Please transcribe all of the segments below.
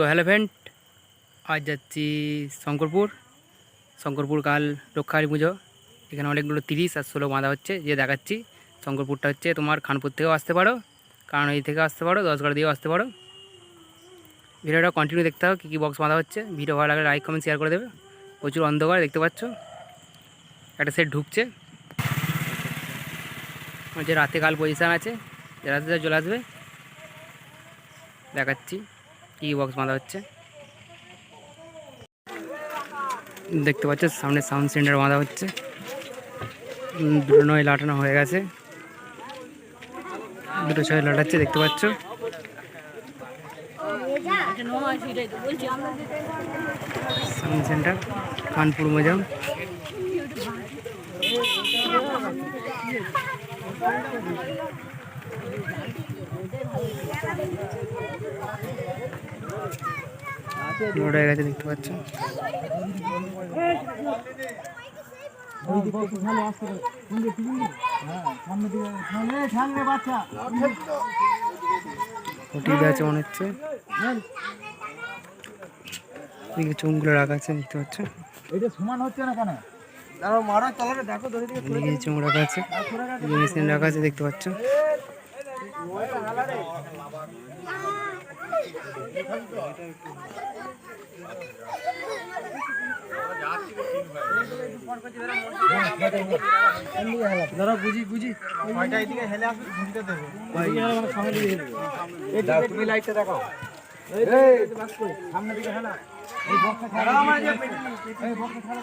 তো hello friend, আজ যাচ্ছি শঙ্করপুর। শঙ্করপুর কাল রক্ষাকালী পুজো। এখানে অনেকগুলো তিরিশ আর ষোলো বাঁধা হচ্ছে, যে দেখাচ্ছি। শঙ্করপুরটা হচ্ছে তোমার খানপুর থেকেও আসতে পারো, কারণ এই থেকে আসতে পারো, দশগড় দিয়েও আসতে পারো। ভিডিওটা কন্টিনিউ দেখতে হবে কী কী বক্স বাঁধা হচ্ছে। ভিডিও ভালো লাগলে লাইক কমেন্ট শেয়ার করে দেবে। প্রচুর অন্ধকার, দেখতে পাচ্ছ? একটা সেট ঢুকছে। যে রাতে কাল পজিশান আছে, যে রাতে চলে আসবে। দেখাচ্ছি। কী বক্স বাঁধা হচ্ছে। দেখতে পাচ্ছ, সামনে সাউন্ড সেন্টার বাঁধা হচ্ছে। দুটো নয় লাটানো হয়ে গেছে। দুটো ছয় লাটাচ্ছে, দেখতে পাচ্ছ। সাউন্ড সেন্টার কানপুর মজাম। লোড হয়ে গেছে দেখতে পাচ্ছ। ওটিতে আছে মনে হচ্ছে। চুমগুলো রাখা আছে, দেখতে চুম রাখা আছে মেশিন রাখা আছে, দেখতে পাচ্ছ? দাঁড়াও বুঝি বুঝি ওইটা এদিকে হেলে আসবে বুঝতে দেবে সামনে দিকে হেলে তুমি লাইটটা দেখাও এই সামনে দিকে হেলা এই বক্সটা ছাড়া এই বক্সটা ছাড়া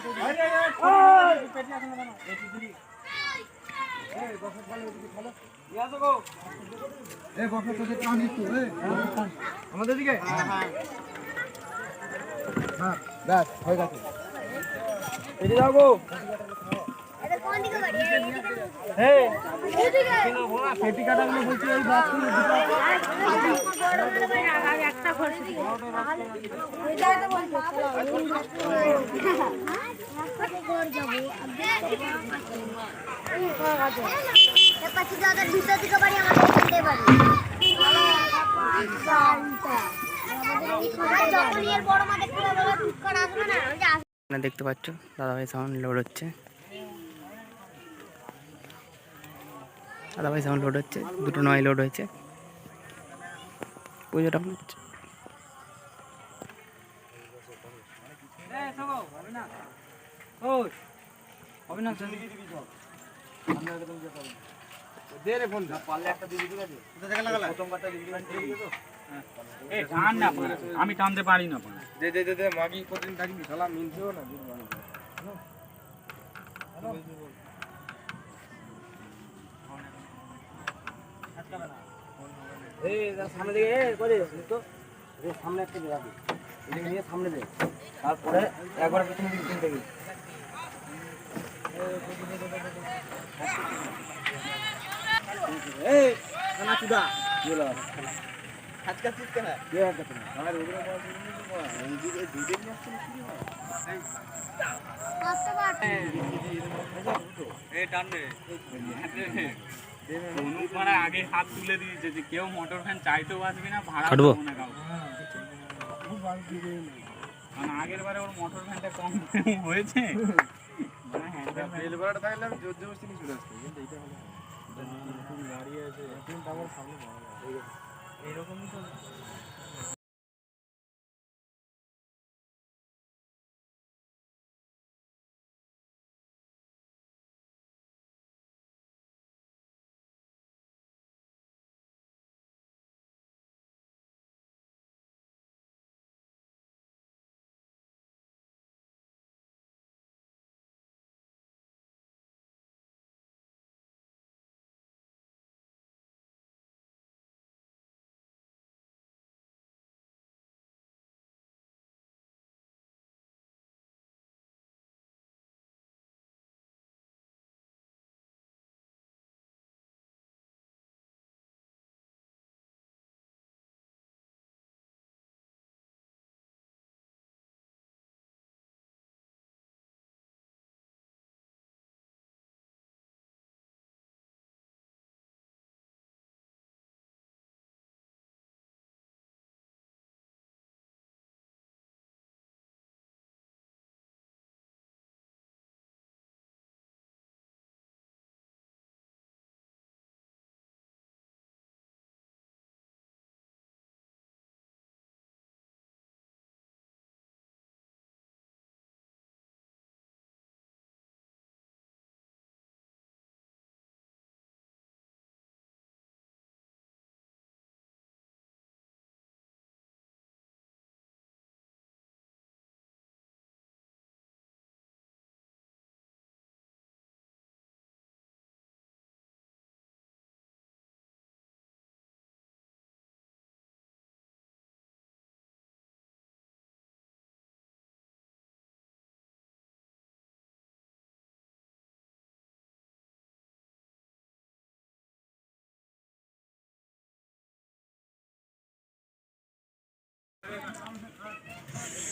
আমাদের দিকে হ্যাঁ হ্যাঁ হ্যাঁ ব্যাস হয়ে গেছে এদিকে যাও গো একটা দেখতে পাচ্ছ দাদাভাই সাউন্ড লোড হচ্ছে। দাদাভাই সাউন্ড লোড হচ্ছে, দুটো নয় লোড হয়েছে। পুজোটা দে রে ফোন পারলে একটা দিবি ঠিক আছে? কোথা থেকে লাগালা প্রথম কাটা দিবি এ টান না আমি টানতে পারি না। দে দে দে দে মাগি কতদিন থাকবি? শালা মিলছেও না এই সামনে দিকে এ করে তো। সামনে একটা নিয়ে সামনে দে। তারপরে একবার পিছনে দিকে তিনটে দিবি। আগে হাত তুলে দিয়েছে যে কেউ মোটর ফ্যান চাইতেও আসবে না ভাড়া না কাউকে। আগের বারে ওর মোটর ফ্যানটা কম হয়েছে। মানে থাকলে আমি জোর জবরদস্তি নিয়ে চলে আসতাম। কিন্তু এইটা হলো গাড়ি আছে সামনে এইরকমই তো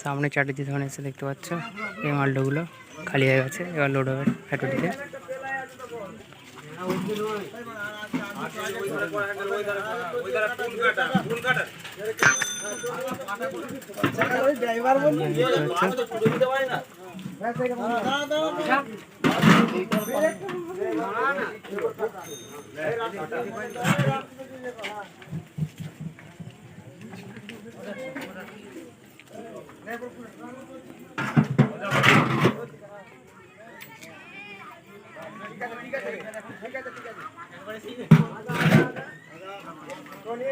সামনে চারটি ধরন এসে দেখতে পাচ্ছ, এই মালটাগুলো খালি হয়ে গেছে, এবার লোড হবে ড্রাইভার বললি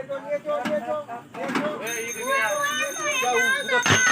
দেখতে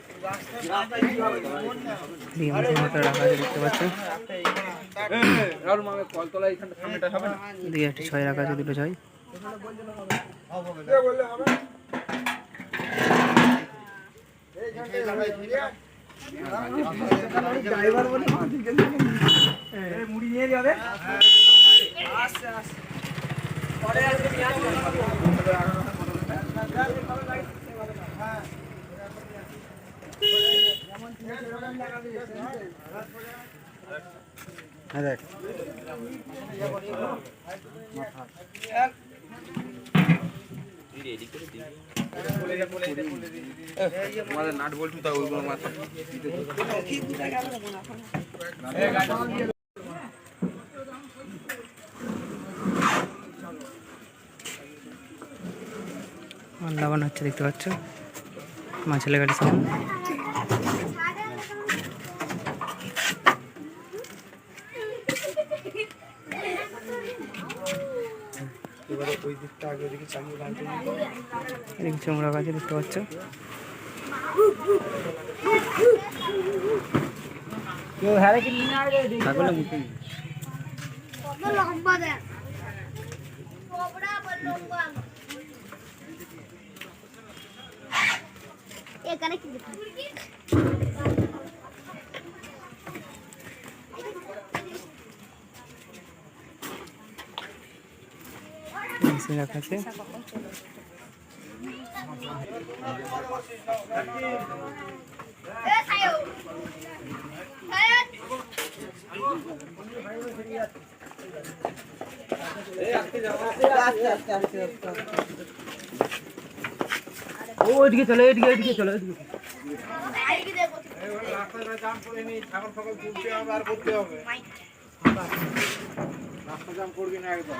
রাখা আছে দেখতে পাচ্ছ দিয়ে একটা ছয় রাখা আছে দুটো ছয় মুড়ি নিয়ে যাবে হ্যাঁ। দেখ আমাদের নাট বলছি তো ওইগুলো হচ্ছে দেখতে পাচ্ছ? মাছের গাড়ি সাউন্ড এদিকে চোমরা গাছ দেখতে পাচ্ছ। কেউ হ্যাঁ কি নিয়ে আয় রে ছাগলে মুখে কত লম্বা দেখ কোবরা বল লম্বা এখানে কি দেখি মেশিন রাখা আছে ওইদিকে চলো এদিকে এদিকে চলো এদিকে। আইকি দেখো রাস্তাটা জাম করে নি ছাগল ফাগল তুলতে হবে আর করতে হবে রাস্তা জাম করবি না একদম।